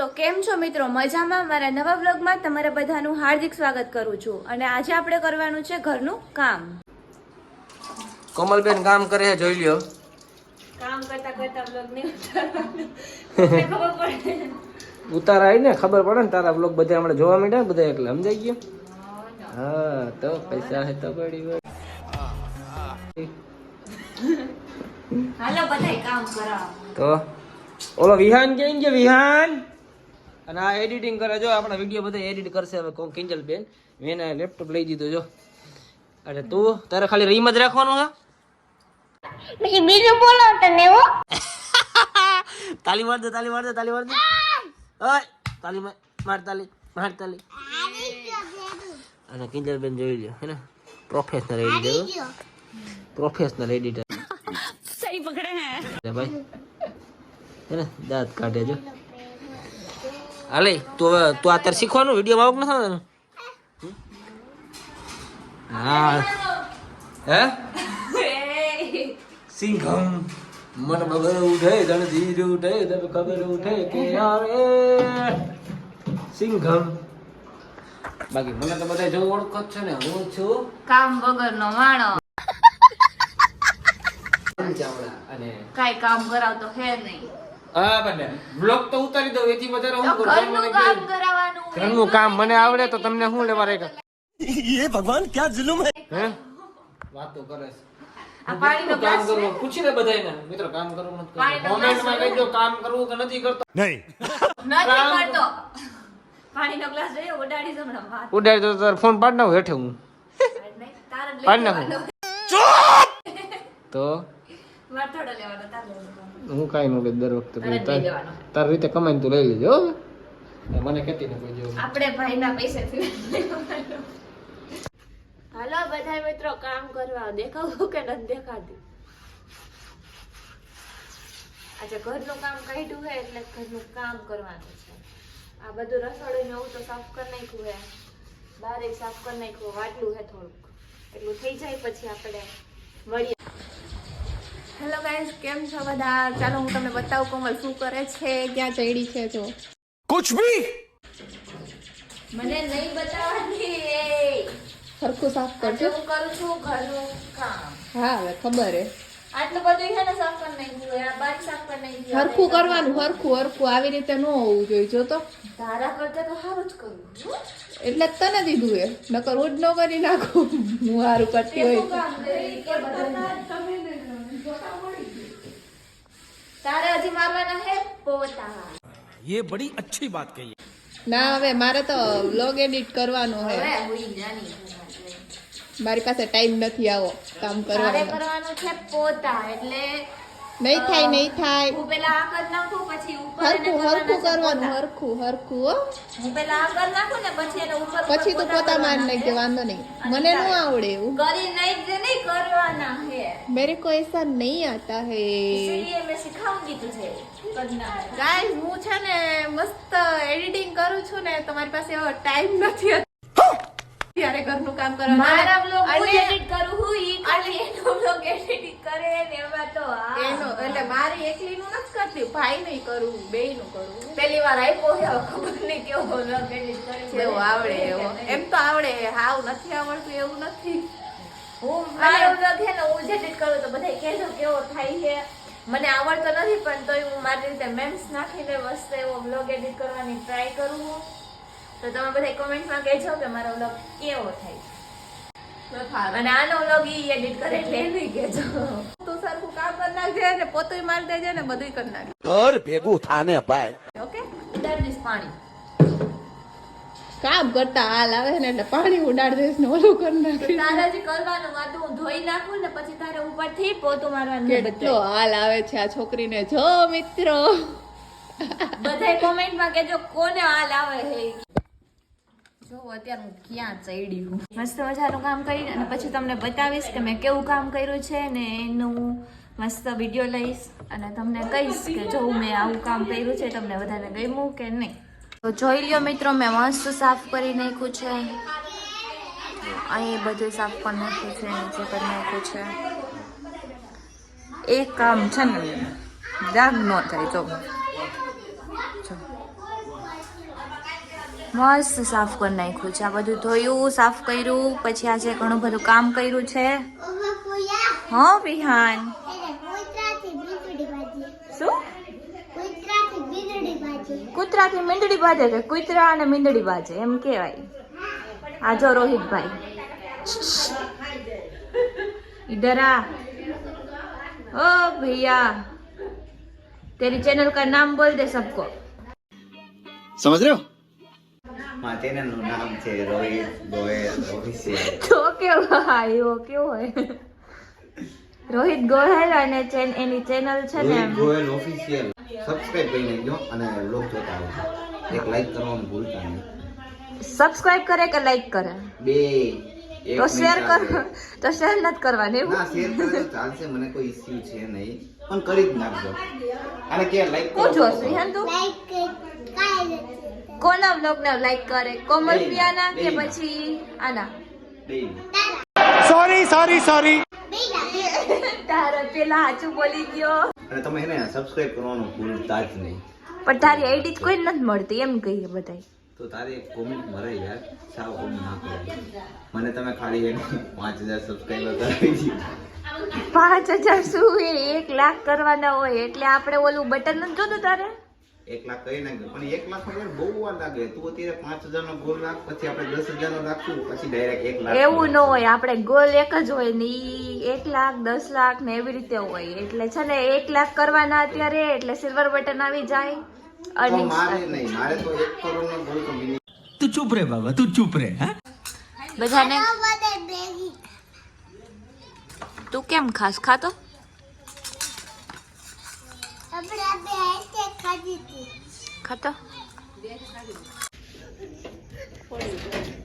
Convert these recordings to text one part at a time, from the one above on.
તો કેમ છો મિત્રો? મજામાં? મારા નવા વ્લોગમાં તમારા બધાનું હાર્દિક સ્વાગત કરું છું. અને આજે આપણે કરવાનું છે ઘરનું કામ. કોમલબેન કામ કરે છે જોઈ લ્યો. કામ કરતા કરતા વ્લોગ નહીં ઉતારવાનું. ખબર પડે. ઉતાર આવી ને ખબર પડે ને તારા વ્લોગ બધા હમણાં જોવા મળ્યા બધા એટલે સમજાઈ ગયો? હા તો પૈસા હે તો પડી હાલો બધાય કામ કરાવો. તો ઓલો વિહાન કેમ કે વિહાન? અને આ એડિટિંગ કરે જો આપણા વીડિયો બધા એડિટ કરશે હવે કોણ કિંજલ બેન? મેં એને લેપટોપ લઈ દીધો જો. અરે તું તારે ખાલી રીમ જ રાખવાનું હે પછી બીજું બોલો તને હો. તાલી માર દે તાલી માર દે તાલી માર દે ઓય તાલી માર તાલી માર તાલી. અને કિંજલ બેન જોઈ લ્યો હે ને? પ્રોફેશનલ એડિટર પ્રોફેશનલ એડિટર સહી પકડે હે. ભાઈ. હે ને દાંત કાઢે જો. હાલે તું હવે તું અત્યારે શીખવાનું? વીડિયો માં નથી હા. હે? સિંઘમ મન બગર ઉઠે ધણ ધીર ઉઠે તને ખબર ઉઠે કે આવે. સિંઘમ. બાકી મને તો બધા જો ઓળખ જ છે ને હું છું કામ વગર નો માણો અને કાઈ કામ કરાવતો હે નહીં. હા બને બ્લોક તો ઉતારી દઉં એથી વધારે હું કરું? મને કામ ઘરનું કામ મને આવડે તો તમને શું લેવા રે એ ભગવાન ક્યાં જુલુમ હે? હે? વાતો કરે છે. કામ કરવો. પૂછી નથી કરતો. કોમેન્ટમાં કહેજો કામ તાર ફોન પાડ નાખો હેઠે હું. પાડ નાખો. તો? હું કાઈ નું દર વખતે તારે રીતે કમાઈને તું લઈ લેજો મને કેતી ને કોઈ જેવું. આપણે ભાઈના લેવાનો. હાલો બધા મિત્રો કામ કરવા દેખાવું કે નથી દેખાતું? આજે ઘરનું કામ કાઢ્યું હે એટલે ઘરનું કામ કરવાનું છે. આ બધું રસોડું ને એવું તો સાફ કરી નાખ્યું હે. બારે સાફ કરી નાખ્યું વાટલું હે થોડુંક. એટલું થઈ જાય પછી આપણે મળીએ. હેલો ગાઈસ કેમ છો બધા? ચાલો હું તમને બતાવું કોમલ શું કરે છે ક્યાં ચડી છે જો કુછ ભી મને નહીં બતાવવાની. સરખું સાફ કરજો. હું કરું છું ઘરનું કામ. હા હવે ખબર હે. આટલું બધું છે ને સાફ કરી નાખ્યું આ બારી સાફ કરી નાખ્યું હરખું કરવાનું સરખું સરખું આવી રીતે ન હોવું જોઈએ જો તો. તારા કરતા તો સારું જ કરું. છું એટલે તને દીધું એ. નકર હું જ ન કરી નાખું. હું સારું કરતી હોય. તારે હજી મારવાના હે પોતા ये बड़ी अच्छी बात कही ના હવે મારે તો વ્લોગ એડિટ કરવાનો હે હવે હુઈ જાની મારી પાસે ટાઈમ નથી આવો કામ તારે કરવાનો કરવાનું છે પોતા એટલે નહીં થાય નહીં થાય. હું પેલા આ કર નાખું પછી ઉપર હરખું હરખું કરવાનું હરખું હરખું હો. હું પેલા આ કર નાખું ને પછી એને ઉપર પછી તું પોતા માર કે વાંધો નહીં. મને ન આવડે એવું. કરી નાખજે નહીં કરવાના હે મેરે કો એસા નહીં આતા હે. ઇસીલિયે મે સિખાઉંગી તુજે ગાઈસ હું છે ને મસ્ત એડિટિંગ કરું છું ને તમારી પાસે ટાઈમ નથી ત્યારે ઘરનું કામ કરવાનું મારા બ્લોગ હું એડિટ કરું હું ઈ ખાલી એનો બ્લોગ એડિટ કરે ને એમાં તો હા. એનો એટલે મારી એકલીનું નથી કરતી ભાઈ નહીં કરું બેયનું કરું. પહેલી વાર આપ્યો છે ખબર નહીં કેવો બ્લોગ એડિટ કરે છે. એવો આવડે એવો. એમ તો આવડે હાવ નથી આવડતું એવું નથી. હું મારો બ્લોગ છે ને હું જ એડિટ કરું તો બધા કહેજો કેવો થાય છે. મને આવડતો નથી પણ તોય હું મારી રીતે મેમ્સ નાખીને મસ્ત એવો બ્લોગ એડિટ કરવાની ટ્રાય કરું છું. તો તમે બધા કોમેન્ટમાં કહેજો કે મારો વ્લોગ કેવો થાય. અને આનો વ્લોગ ઈ એડિટ કરે એટલે એવી કહેજો. તું સરખું કામ કરી નાખજે ને પોતું મારી દેજે ને બધું કરી નાખજે. ઘર ભેગું થાને ભાઈ. ઓકે? ઉડાડીશ પાણી. કામ કરતા હાલ આવે ને એટલે પાણી ઉડાડ દઈશ ને ઓલું કરી નાખી તારે જે કરવાનું હતું હું ધોઈ નાખું ને પછી તારે ઉપરથી પોતું મારવાનું કેટલો હાલ આવે છે આ છોકરીને. જો મિત્રો. બધાય કોમેન્ટમાં કેજો કોને હાલ આવે છે જો, અત્યારે હું ક્યાં ચડી મસ્ત મજાનું કામ કરીને અને પછી તમને બતાવીશ કે મેં કેવું કામ કર્યું છે ને એનું મસ્ત વીડિયો લઈશ અને તમને કહીશ કે જો મેં આવું કામ કર્યું છે, તમને બધાને ગમ્યું કે નહીં. તો જોઈ લ્યો મિત્રો, મેં મસ્ત સાફ કરી નાખ્યું છે. અહીં બધું સાફ કરી નાખ્યું છે, નીચે કરી નાખ્યું છે. એક કામ છે ને દાગ ન થાય તો મસ્ત સાફ કરી નાખ્યું છે આ બધું ધોયું સાફ કર્યું પછી આજે ઘણું બધું કામ કર્યું છે હો વિહાન શું કૂતરાથી મીંડળી બાજે કે કૂતરા અને મીંડળી બાજે એમ કહેવાય આ જો રોહિતભાઈ इधर आ ओ भैया तेरी चैनल का नाम बोल दे सबको समझ रहे हो માં નામ છે રોહિત ગોયલ ઓફિસિયલ તો કેવો આવ્યો કેવો હોય રોહિત ગોહેલ અને ચેન એની ચેનલ છે ને રોહિત ગોયલ ઓફિશિયલ સબસ્ક્રાઇબ કરી લેજો અને લોક જોતા આવજો એક લાઈક કરવાનું ભૂલતા નહીં. સબસ્ક્રાઇબ કરે કે લાઈક કરે? બે તો શેર કર તો શેર નથી કરવાની ના એવું શેર કરો ચાલશે મને કોઈ ઇશ્યુ છે નહીં. પણ કરી જ નાખજો. અને કે લાઈક હું જોશ વિહાન તું? કોના વ્લોગને લાઈક કરે? કોમલ પિયાના કે પછી આના? સોરી સોરી સોરી તારા પેલા હાચું બોલી ગયો. અને તમે એને સબસ્ક્રાઇબ કરવાનું ભૂલતા જ નહીં. પણ તારી આઈડી જ કોઈ નથી મળતી એમ કહીએ બધાય. તો તારે કોમેન્ટ મરે યાર સાવ કોમેન્ટ ના કરે. મને તમે ખાલી એને પાંચ હજાર સબસ્ક્રાઇબર કરાવી પાંચ હજાર શું એ એક લાખ કરવાના હોય એટલે આપણે ઓલું બટન નથી જોતું તારે? એક લાખ કરી નાખ્યો પણ એક લાખ બહુ વાર લાગે. તું અત્યારે પાંચ હજાર નો ગોલ રાખ પછી આપણે દસ હજાર નો રાખશું પછી ડાયરેક્ટ એક લાખ. એવું ન હોય આપણે ગોલ એક જ હોય ને ઈ એક લાખ દસ લાખ ને એવી રીતે હોય. એટલે છે ને એક લાખ કરવાના અત્યારે એટલે સિલ્વર બટન આવી જાય. અને મારે નહીં મારે તો એક કરોડ નો ગોલ તો તું ચૂપ રે બાબા તું ચૂપ રે હા? બધાને? તું કેમ ખાસ ખાતો? આપણે ખાતો?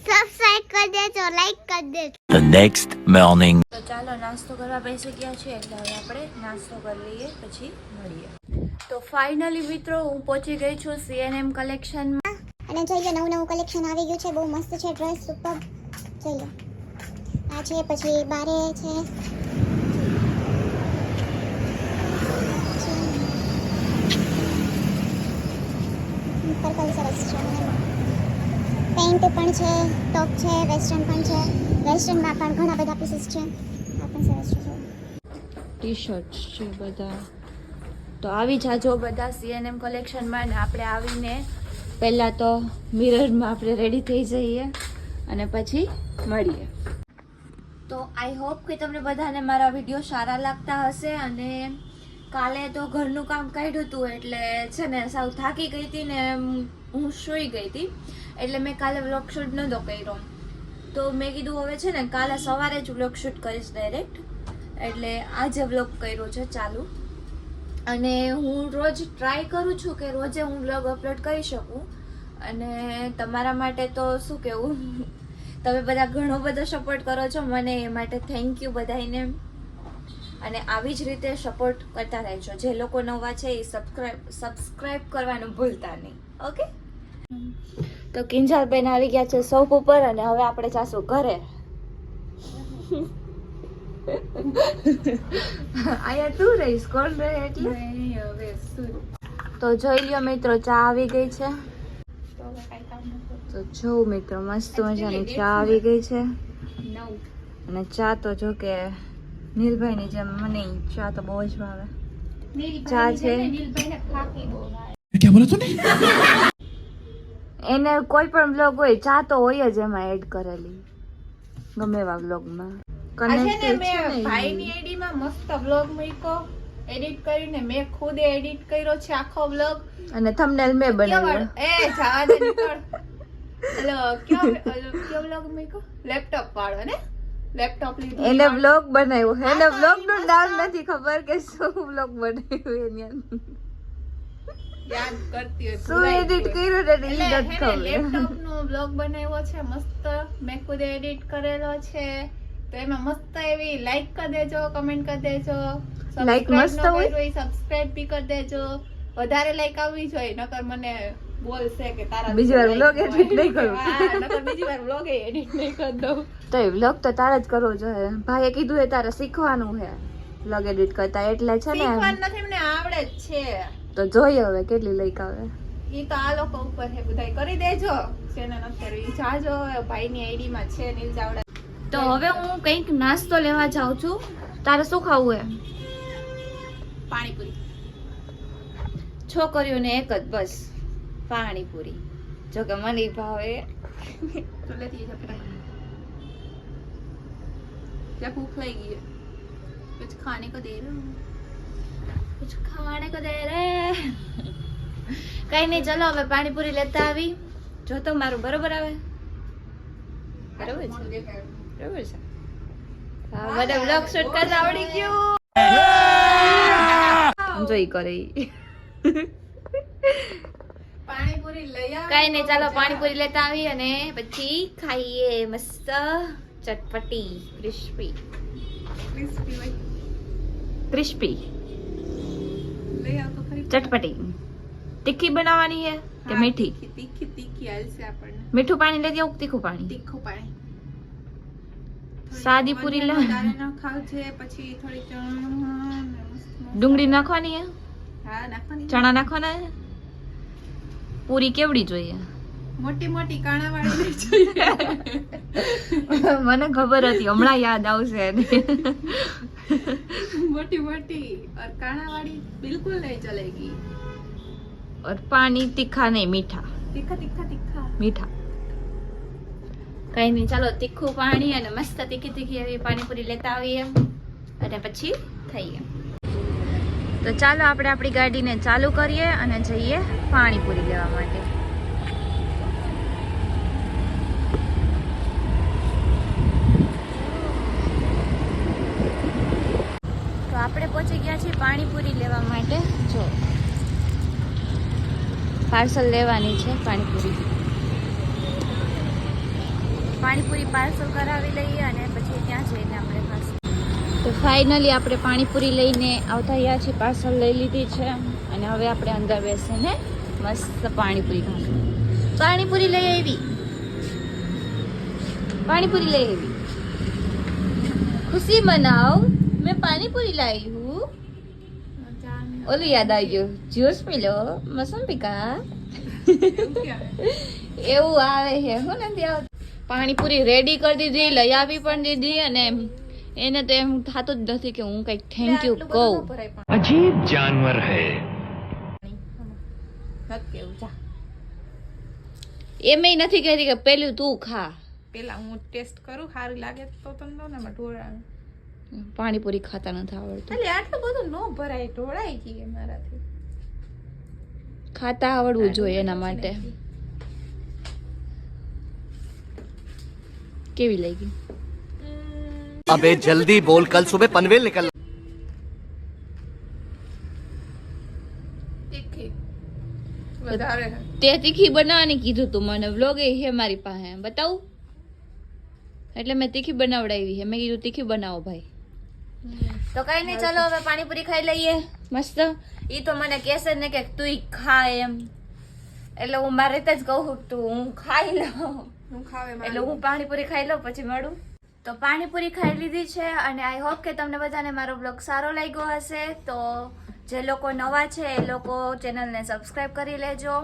સબસ્ક્રાઇબ કરી દેજો લાઈક કરી દેજો. The next morning. તો ચાલો નાસ્તો કરવા બેસી ગયા છે એટલે હવે આપણે નાસ્તો કરી લઈએ પછી મળીએ. તો ફાઇનલી મિત્રો હું પહોંચી ગઈ છું સીએનએમ કલેક્શનમાં અને જોઈ લો નવું નવું કલેક્શન આવી ગયું છે બહુ મસ્ત છે ડ્રેસ સુપર જોઈ લો આ છે પછી બારે છે પર્પલ સરસ છે પેન્ટ પણ છે, ટોપ છે વેસ્ટર્ન પણ છે. વેસ્ટર્નમાં પણ ઘણા બધા પીસીસ છે. પણ સરસ છે ટી શર્ટ છે બધા. તો આવી જાજો બધા સીએનએમ કલેક્શનમાં ને આપણે આવીને પહેલાં તો મિરરમાં આપણે રેડી થઈ જઈએ અને પછી મળીએ. તો આઈ હોપ કે તમને બધાને મારા વીડિયો સારા લાગતા હશે અને કાલે તો ઘરનું કામ કાઢ્યું હતું એટલે છે ને સાવ થાકી ગઈ હતી ને હું સૂઈ ગઈ હતી. એટલે મેં કાલે વ્લોગ શૂટ નહોતો કર્યો. તો મેં કીધું હવે છે ને, કાલે સવારે જ વ્લોગ શૂટ કરીશ ડાયરેક્ટ એટલે આજે વ્લોગ કર્યો છે ચાલુ. અને હું રોજ ટ્રાય કરું છું કે રોજે હું વ્લોગ અપલોડ કરી શકું. અને તમારા માટે તો શું કહેવું તમે બધા ઘણો બધો સપોર્ટ કરો છો મને, એ માટે થેન્ક યુ બધાને અને આવી જ રીતે સપોર્ટ કરતા રહેજો. જે લોકો નવા છે એ સબસ્ક્રાઈબ સબસ્ક્રાઈબ કરવાનું ભૂલતા નહીં. ઓકે તો કિંજલબેન આવી ગયા છે સોપ ઉપર અને હવે આપણે જાશું ઘરે. અહીંયા તું રહીશ? કોણ રહે એટલે? તો જોઈ લ્યો મિત્રો ચા આવી ગઈ છે. તો જોઉં મિત્રો મસ્ત મજાની ચા આવી ગઈ છે. અને ચા તો જો કે નીલભાઈની જેમ મને ચા તો બહુ જ ભાવે. ચા છે? ક્યાં બોલા તું એને કોઈ પણ બ્લોગ હોય ચા તો હોય જ એમાં એડ કરેલી. ગમે એવા બ્લોગમાં છે ને. ભાઈની મસ્ત બ્લોગ મૂક્યો. એડિટ કરીને મેં ખુદે એડિટ કર્યો છે આખો બ્લોગ અને થંબનેલ મેં બનાવ્યો. એ જવા દે નીકળ. હેલો કયો કયો બ્લોગ મૂક્યો? લેપટોપ વાળો ને? લેપટોપ લીધું એને બ્લોગ બનાવ્યો. એને બ્લોગનું નામ નથી ખબર કે શું બ્લોગ બનાવ્યું એની અંદર. યાદ કરતી હોય શું એડિટ કર્યું ને નથી ખબર લેપટોપ નો બ્લોગ બનાવ્યો છે મસ્ત. મેં ખુદ એડિટ કરેલો છે. તો એમાં મસ્ત એવી લાઈક કરી દેજો કમેન્ટ કરી દેજો. લાઈક મસ્ત હોય? સબસ્ક્રાઇબ બી કરી દેજો. વધારે લાઈક આવવી જોઈએ નકર મને બોલશે કે તારા બીજી વાર vlog નહીં કરું. નકર બીજી વાર vlog એડિટ નહીં કરી દઉં. તો એ બ્લોગ તો તારે જ કરવો જોઈએ. ભાઈએ કીધું એ તારે શીખવાનું છે બ્લોગ એડિટ કરતા. એટલે છે ને શીખવાનું નથી મને આવડે જ છે. તો જોઈએ હવે કેટલી લાઈક આવે ઈ તો આ લોકો ઉપર છે બધાય કરી દેજો જેને નથી કરવી જાજો ભાઈની આઈડી માં છે નીલ ચાવડા તો હવે હું કંઈક નાસ્તો લેવા જાઉં છું તારે શું ખાવું હે પાણીપુરી છોકરીઓને એક જ બસ પાણીપુરી જો કે મને ઈ ભાવે તો લેતી જા ફટાફટ क्या भूख लगी है कुछ खाने को दे रहे हो कुछ खाने को दे रे કઈ નહીં ચલો હવે પાણીપુરી લેતા આવી. જો તો મારું બરોબર આવે. બરોબર છે? બરોબર છે? મને બ્લોગ શૂટ કરતા આવડી ગયું. જોઈ કરે પાણીપુરી લઈ કઈ નહીં ચાલો પાણીપુરી લેતા આવી અને પછી ખાઈએ મસ્ત ચટપટી ક્રિસ્પી ક્રિસ્પી ક્રિસ્પી લઈ આવ ચટપટી. તીખી બનાવવાની છે કે મીઠી? તીખી તીખી આવશે આપણને. મીઠું પાણી લેતી આવું તીખું પાણી. તીખું પાણી. સાદી પૂરી લે. પછી થોડી. ડુંગળી નાખવાની હે હા નાખવાની. ચણા નાખવાના હે પૂરી કેવડી જોઈએ? મોટી મોટી કાણા વાળી જોઈએ. મને ખબર હતી હમણાં યાદ આવશે એને. મોટી મોટી और કાણા વાળી બિલકુલ નહીં ચલેગી और पानी तीखा नहीं मीठा તીખા તીખા તીખા મીઠા કઈ નહીં ચાલો તીખું પાણી અને મસ્ત તીખી તીખી એવી પાણીપુરી લેતા આવીએ અને પછી થઈએ તો ચાલો આપણે આપણી ગાડીને ચાલુ કરીએ અને જઈએ પાણીપુરી લેવા માટે પાર્સલ લેવાની છે પાણીપુરી. પાણીપુરી પાર્સલ કરાવી લઈએ અને પછી ત્યાં જઈને આપણે ખાશું તો ફાઇનલી આપણે પાણીપુરી લઈને આવતા રહ્યા છીએ પાર્સલ લઈ લીધી છે અને હવે આપણે અંદર બેસીને મસ્ત પાણીપુરી ખાશું. પાણીપુરી લઈ આવી. પાણીપુરી લઈ આવી. ખુશી મનાવ મેં પાણીપુરી લાવી હું ઓલું યાદ આવી ગયું જ્યુસ પી લો મસંબિકા એવું આવે છે હું નથી આવતું પાણીપુરી રેડી કરી દીધી લઈ આવી પણ દીધી અને એને તો એમ થતું જ નથી કે હું કંઈક થેન્ક યુ કહું. અજીબ જાનવર હે. એમ નથી કહેતી કે પેલું તું ખા. પેલા હું ટેસ્ટ કરું સારું લાગે તો તમને ને ઢોળાનું પાણીપુરી ખાતા નથી આવડતું. એટલે આટલું બધું ન ભરાય ઢોળાઈ ગઈ મારાથી. ખાતા આવડવું જોઈએ એના માટે. કેવી લાગી? અબે જલ્દી બોલ કલ સુબે પનવેલ નીકળ તે તીખી બનાવવાની કીધું તું મને. વ્લોગ એ છે મારી પાસે. બતાવું? એટલે મેં તીખી બનાવડાવી છે. મેં કીધું તીખી બનાવો ભાઈ. તો કઈ નહીં ચાલો હવે પાણીપુરી ખાઈ લઈએ. મસ્ત. ઈ તો મને કહેશે ને કે તું ખા એમ. એટલે હું મારી રીતે જ કહું તું હું ખાઈ લઉં. હું ખાવે એટલે હું પાણીપુરી ખાઈ લઉં પછી મળું. તો પાણીપુરી ખાઈ લીધી છે અને આઈ હોપ કે તમને બધાને મારો બ્લોગ સારો લાગ્યો હશે. તો જે લોકો નવા છે એ લોકો ચેનલને સબસ્ક્રાઈબ કરી લેજો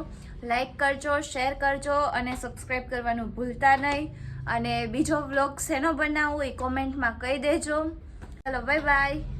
લાઈક કરજો શેર કરજો અને સબસ્ક્રાઈબ કરવાનું ભૂલતા નહીં. અને બીજો બ્લોગ શેનો બનાવવું એ કોમેન્ટમાં કહી દેજો. Hello, bye bye.